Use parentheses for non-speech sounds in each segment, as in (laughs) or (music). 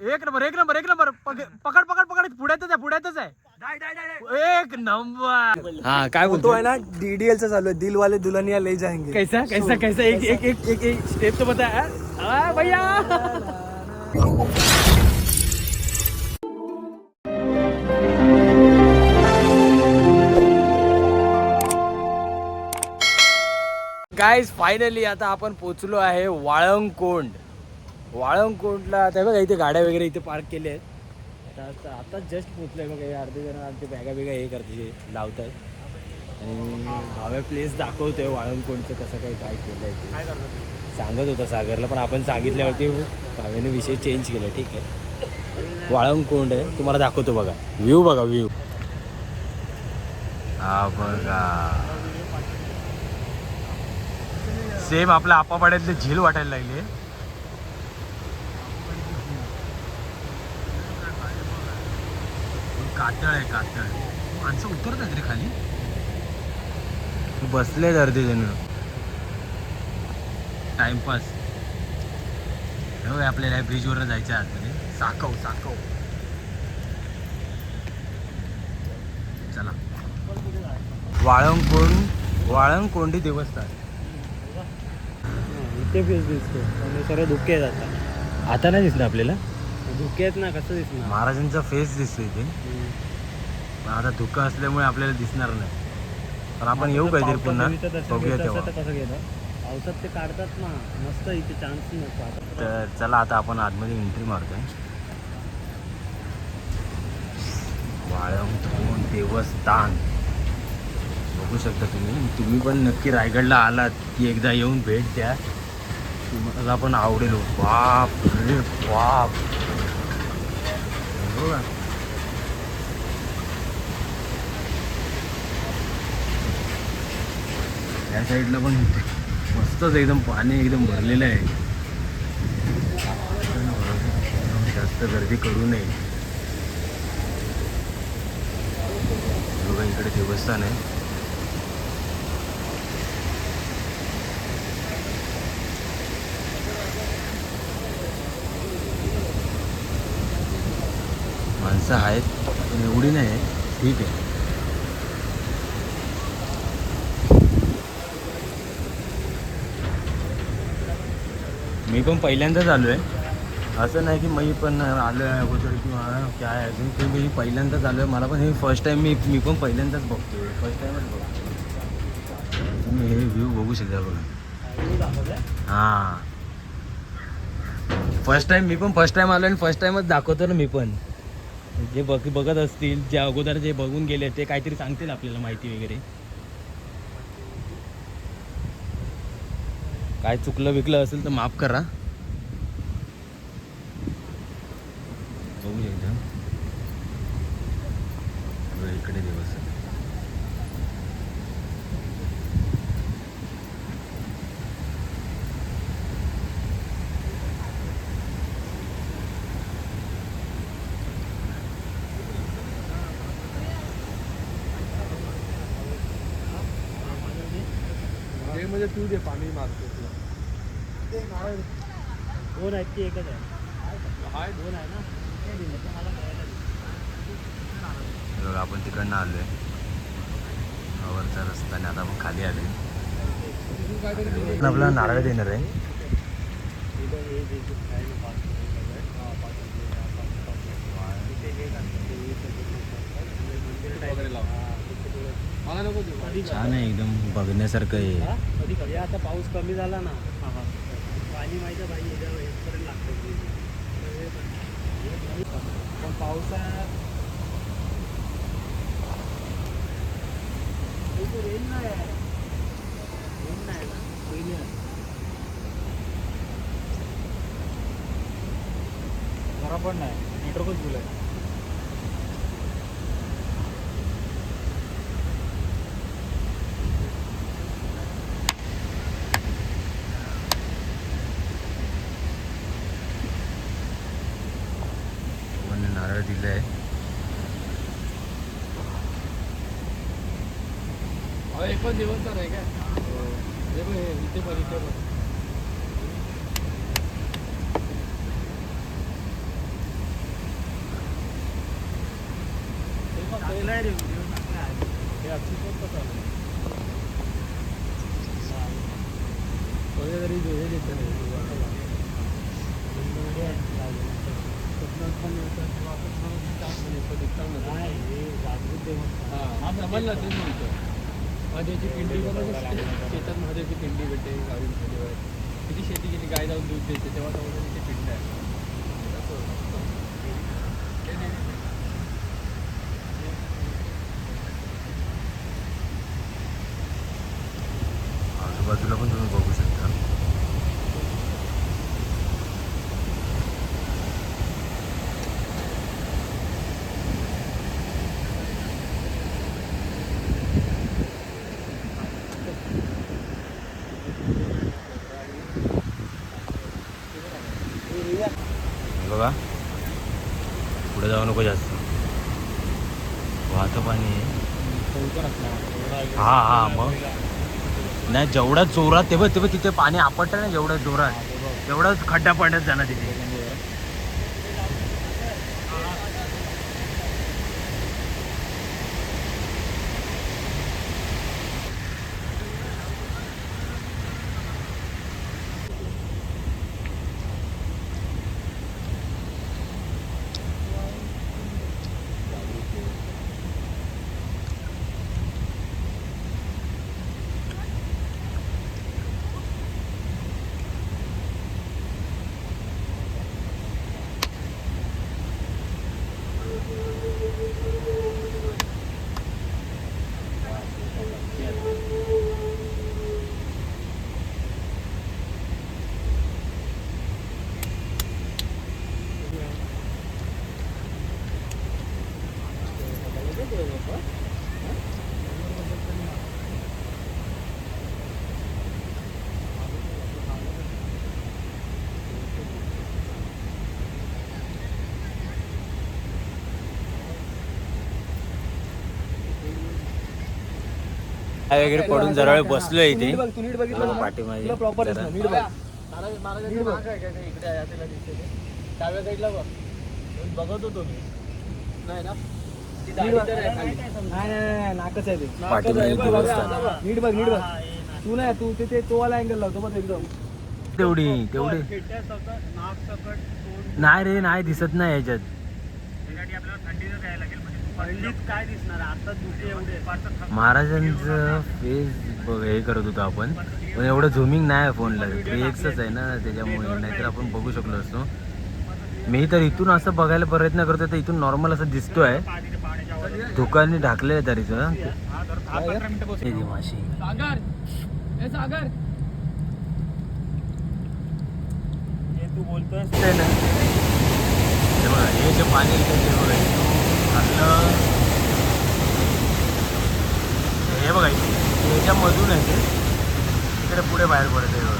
एक नंबर एक नंबर एक नंबर. पक- पकड पकड पकड. पुढ्यातच आहे पुढ्यातच आहे. एक नंबर. हा काय तो बोलतो आहे ना डीडीएल चा चालू आहे. दिल वाले दुल्हनिया ले जाएंगे कैसा कैसा कैसा? एक एक एक एक एक स्टेप तो बता यार हाँ, भैया! गाईज फायनली आता आपण पोचलो आहे वाळंकोंड. वाळंकोंडला आता बघा इथे गाड्या वगैरे इथे पार्क केले आहेत. आता आता जस्ट पोचलोय बघा हे अर्धे जण अर्धे बॅगा बिगा हे करते लावत आहेत आणि हव्या प्लेस दाखवतोय वाळंकोंडचं कसं काय काय केलं आहे ते सांगत होता सागरला पण आपण सांगितल्यावरती भावेने विषय चेंज केला ठीक आहे. वाळंकोंड आहे तुम्हाला दाखवतो बघा. व्ह्यू बघा व्ह्यू हा बघा. सेम आपल्या आपापाड्यातले झील वाटायला लागले. कातळ आहे कातळ. माणसं उतरतात रे खाली. बसले अर्धे जण. टाइमपास हो आपल्याला या ब्रिजवर जायचं आहे आतमध्ये साकव साकव. चला. वाळंकोंड वाळंकोंडी देवस्थान. इथे फेस दिसतो सर्व धुके आहेत आता आता नाही दिसणार आपल्याला? धुके आहेत ना कसं दिसणार? महाराजांचा फेस दिसतो इथे पण आता धुकं असल्यामुळे आपल्याला दिसणार नाही. पण आपण येऊ काहीतरी पुन्हा. बघूया तेव्हा. कसं गेलं पावसात ते काढतात ना मस्त इथे चान्स नसतो तर चला आता आपण आतमध्ये एंट्री मारतोय. वाळंकोण देवस्थान. बघू शकता तुम्ही. तुम्ही पण नक्की रायगडला आलात की एकदा येऊन भेट द्या. तुम्हाला पण आवडेल. बाप रे बाप. हो का? या साईडला पण मस्तच एकदम पाणी एकदम भरलेलं आहे. जास्त गर्दी करू नये. बघा इकडे देवस्थान आहे. असं आहेत एवढी नाही आहे. ठीक आहे. मी पण पहिल्यांदाच आलो आहे असं नाही की मी पण आलो आहे अगोदर किंवा काय अजून. ते मी पहिल्यांदाच आलो आहे मला पण हे फर्स्ट टाईम मी मी पण पहिल्यांदाच बघतो फर्स्ट टाईमच बघतो तुम्ही हे व्ह्यू बघू शकता बघा. हां. फर्स्ट टाईम मी पण फर्स्ट टाईम आलो आणि फर्स्ट टाईमच दाखवतो ना मी पण. जे बघ बघत असतील जे अगोदर जे बघून गेले ते काहीतरी सांगतील आपल्याला माहिती वगैरे. काय चुकलं विकलं असेल तर माफ करा. बघू एकदा. इकडे दिवस ते म्हणजे तू दे पाणी मारतो दोन आहेत की एकच आहे? दोन आहे ना? हे बघा आपण तिकडनं आलोय. वरचा रस्त्याने आता आपण खाली आलोय. आपल्याला नारळ देणार आहे. छान आहे एकदम बघण्यासारखं आहे. कधी कधी. आता पाऊस कमी झाला ना पाणी माहिती भाई याच्यावर इथपर्यंत लागतं. पण पावसाळ्यात नाही आहे. रेंज नाही ना पहिली आहे. जरा पण नाही. नेटवर्कच एक पण दिवस नाही काय? हे पण इथे पण इथे पण. तरी हे देत म्हणतो महादेवाची पिंडी बघा शेतात महादेवाची पिंडी भेटते गावी महादेवावर किती शेती केली गाय जाऊन दूध देते तेव्हा समजा तिथे पिंड आहे आजूबाजूला पण तुम्ही बघू शकता बघा पुढे जाऊ नको जास्त वाहतं पाणी आहे हा हा मग नाही जेवढा जोरात तेव्हा तेव्हा तिथे पाणी आपटतं ना जेवढं जोरात. तेवढाच खड्डा पडत जाणार तिथे. वगैरे पडून जरा वेळ बसलोय इथे. बघत होतो नीट बघ. नीट बघ. नीट बघ. तू नाही तू. ते- ते तो वाला अँगल लावतो बघ एकदम. तेवढी तेवढी. नाक सकट तोंड. नाही रे नाही दिसत नाही याच्यात. आपल्याला थंडीचं द्यायला लागेल. महाराजांचं फेस हे करत होतो आपण. पण एवढं झुमिंग नाही आहे फोनला थ्री एक्सच आहे ना त्याच्यामुळे. नाहीतर आपण बघू शकलो असतो. मी तर इथून असं बघायला प्रयत्न करतो तर इथून नॉर्मल असं दिसतोय. धुकाने ढाकले आहे तरीचं हे ती माशी. तू बोलतोय ते ना हे बघा, हे जे पाणी येतं हे बघा इथे याच्यामधून आहे ते. इकडे पुढे बाहेर पडत आहे बघा.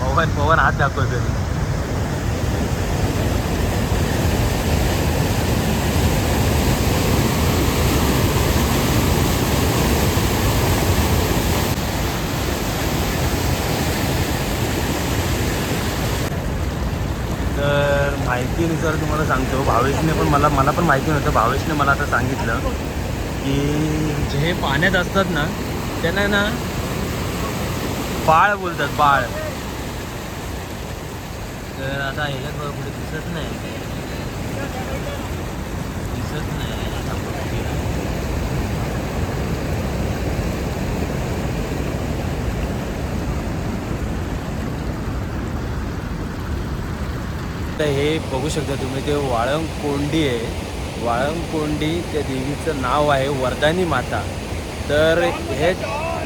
पवन पवन हात दाखवतोय. तर माहितीनुसार तुम्हाला सांगतो. भावेशने पण मला मला पण माहिती नव्हतं. भावेशने मला आता सांगितलं की जे पाण्यात असतात ना त्यांना ना बाळ बोलतात बाळ. तर आता ह्याच्यात कुठे दिसत नाही दिसत नाही आता कुठे. तर हे बघू शकता तुम्ही ते वाळंगकोंडी आहे. वाळंगकोंडी त्या देवीचं नाव आहे वरदानी माता. तर हे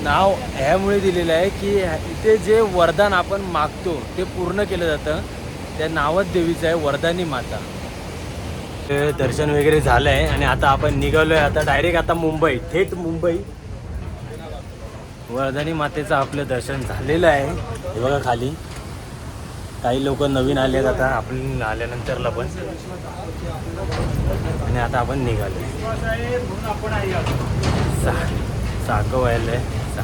नाव ह्यामुळे दिलेलं आहे की इथे जे वरदान आपण मागतो ते पूर्ण केलं जातं. त्या नावात देवीचं आहे वरदानी माता. दर्शन वगैरे झालं आहे आणि आता आपण निघालो आहे आता डायरेक्ट आता मुंबई थेट मुंबई. वरदानी मातेचं आपलं दर्शन झालेलं आहे. हे बघा खाली. काही लोक नवीन आले आहेत आता. आपण आल्यानंतरला पण. आणि आता आपण निघालो आपण आई सा साखं व्हायला आहे सा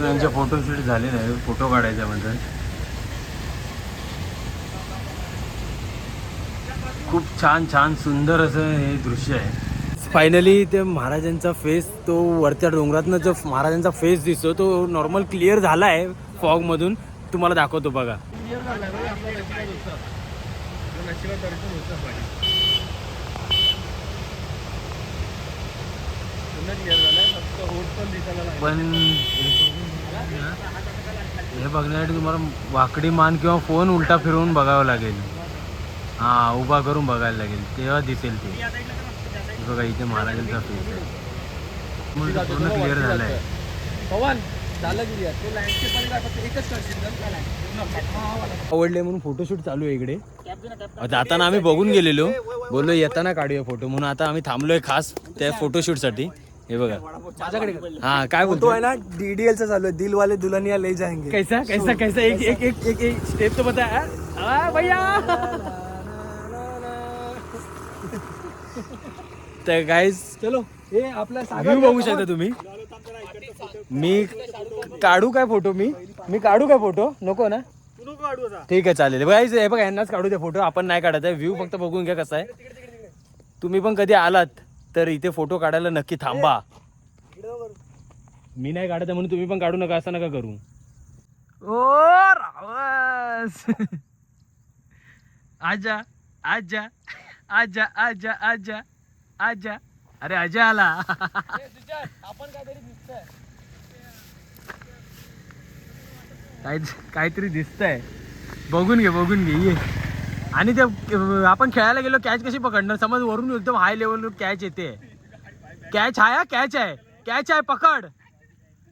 अजून यांचे फोटोशूट झाले नाही. फोटो काढायचा म्हणतात. खूप छान छान सुंदर असं हे दृश्य आहे. फायनली ते महाराजांचा फेस तो वरच्या डोंगरातनं जो महाराजांचा फेस दिसतो तो नॉर्मल क्लिअर झाला आहे फॉगमधून तुम्हाला दाखवतो बघा क्लिअर झालाय बघा आपला नशिबात होता आपल्या नशिबात दर्शन होतं पाणी पुन्हा क्लिअर झालाय फक्त होट पण दिसायला लागला पण हे बघण्यासाठी तुम्हाला वाकडी मान किंवा फोन उलटा फिरवून बघावं लागेल. हा उभा करून बघायला लागेल. तेव्हा दिसेल ते. बघा इथे महाराजांचा फेस आहे. पूर्ण क्लिअर झालं क्लिअर तो लँडस्केप आणि काय फक्त एकच करशील ना आवडले म्हणून फोटोशूट चालू आहे इकडे. जाताना आम्ही बघून गेलेलो. बोललो येताना काढूया फोटो म्हणून. आता आम्ही थांबलोय खास त्या फोटोशूटसाठी. हे बघा. माझ्याकडे हा काय तो बोलतो आहे ना डीडीएल चा चालू आहे. दिल वाले दुल्हनिया ले जाएंगे. कैसा कैसा कैसा? एक एक एक एक एक स्टेप तो बता आ, भैया! तर गाईज चलो हे आपला व्ह्यू बघू शकता तुम्ही. मी काढू काय फोटो मी? मी काढू काय फोटो नको ना? ठीक आहे चालेल. गाईज हे बघा यांनाच काढू द्या फोटो आपण नाही काढत आहे. व्ह्यू फक्त बघून घ्या कसा आहे. तुम्ही पण कधी आलात? तर इथे फोटो काढायला नक्की थांबा. मी नाही काढत म्हणून तुम्ही पण काढू नका असं नका करू. ओ रावस. आजा आजा आजा आजा आजा आजा. अरे अजय आला. आपण काहीतरी काय काहीतरी दिसतंय. बघून घे बघून घे ये. आणि ते आपण खेळायला गेलो कॅच कशी पकडणार? समज वरून एकदम हाय लेवल कॅच येते. कॅच आहे हा कॅच आहे. कॅच आहे पकड.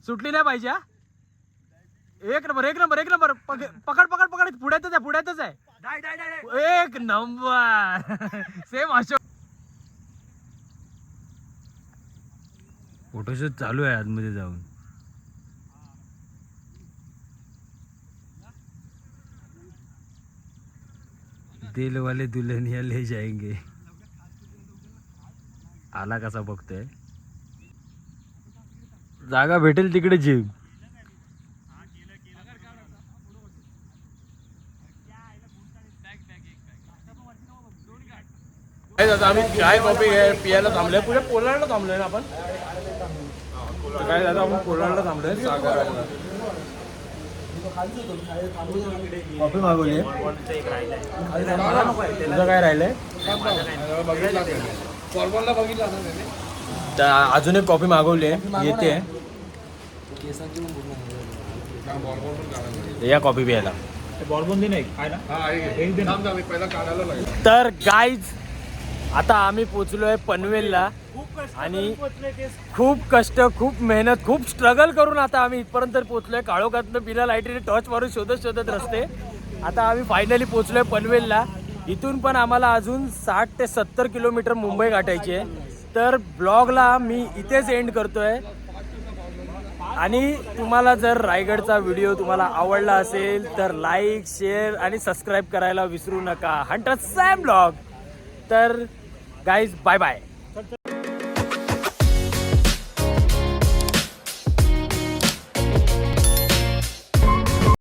सुटली नाही पाहिजे हा? एक नंबर एक नंबर एक नंबर. पक- पकड पकड पकड. पुढ्यातच आहे पुढ्यातच आहे. एक नंबर. (laughs) सेम अशोक फोटोशूट चालू आहे आतमध्ये जाऊन. दिल वाले दुल्हनिया ले जाएंगे। आला कसा बघतोय जागा भेटेल तिकडे जीव आता आम्ही चाय कॉफी पियायला थांबलोय. पुढे पोलाडला थांबलोय ना आपण? काय झालं आपण पोलाडला थांबलोय. कॉफी मागवली तुझं काय राहिलंय? फॉर्मलला बघितला ना त्याने. तर अजून एक कॉफी मागवली आहे. येते. या कॉफी प्यायला हा तर गाईज आता आम्ही पोचलोय पनवेलला. आणि खूप कष्ट खूप मेहनत खूप स्ट्रगल करून आता आम्ही इथपर्यंत पोचलोय. काळोखातनं बिना लाईटीने टॉर्च मारून शोधत शोधत रस्ते. आता आम्ही फायनली पोचलोय पनवेलला. इथून पण आम्हाला अजून साठ ते सत्तर किलोमीटर मुंबई गाठायची आहे. तर ब्लॉगला मी इथेच एंड करतोय. आणि तुम्हाला जर रायगडचा व्हिडिओ तुम्हाला आवडला असेल तर लाईक शेअर आणि सबस्क्राईब करायला विसरू नका. Hunter Sam blog. तर गाईज बाय बाय